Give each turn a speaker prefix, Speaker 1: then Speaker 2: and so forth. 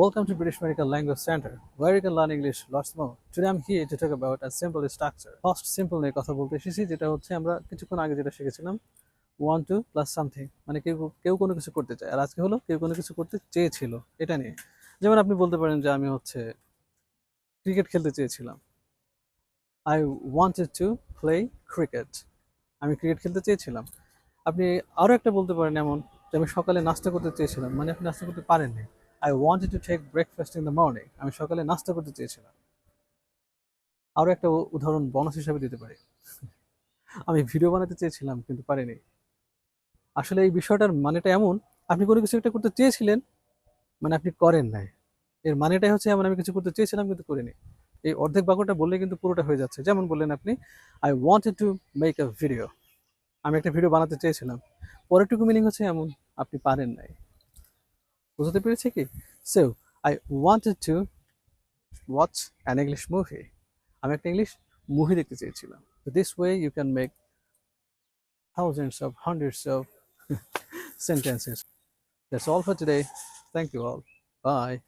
Speaker 1: Welcome to British Medical Language Center, where you can learn English lots more. Today I'm here to talk about a simple structure. First simple নিয়ে কথা বলতে এসেছি যেটা হচ্ছে আমরা কিছুক্ষণ আগে যেটা শিখেছিলাম ওয়ান টু প্লাস সামথিং মানে কেউ কেউ কোনো কিছু করতে চায়। আর আজকে হলো কেউ কোনো কিছু করতে চেয়েছিল এটা নিয়ে। যেমন আপনি বলতে পারেন যে আমি হচ্ছে ক্রিকেট খেলতে চেয়েছিলাম। I wanted to play cricket আমি ক্রিকেট খেলতে চেয়েছিলাম। আপনি আরও একটা বলতে পারেন এমন যে আমি সকালে নাস্তা করতে চেয়েছিলাম মানে আপনি নাস্তা করতে পারেননি। I wanted to take breakfast in the morning আমি সকালে নাস্তা করতে চেয়েছিলাম। আরও একটা উদাহরণ বোনাস হিসাবে দিতে পারি। আমি ভিডিও বানাতে চেয়েছিলাম, কিন্তু পারিনি। আসলে এই বিষয়টার মানেটা এমন, আপনি কোনো কিছু একটা করতে চেয়েছিলেন মানে আপনি করেন নাই। এর মানেটাই হচ্ছে এমন, আমি কিছু করতে চেয়েছিলাম, কিন্তু করিনি। এই অর্ধেক বাক্যটা বললে কিন্তু পুরোটা হয়ে যাচ্ছে। যেমন বললেন আপনি I wanted to make a video আমি একটা ভিডিও বানাতে চেয়েছিলাম। পরেরটুকু মিনিং হচ্ছে এমন, আপনি পারেন নাই। বুঝতে পেরেছি কি so I wanted to watch an English movie আমি একটা ইংলিশ মুভি দেখতে চেয়েছিলাম তো this way you can make thousands of hundreds of sentences. That's all for today. Thank you all. Bye.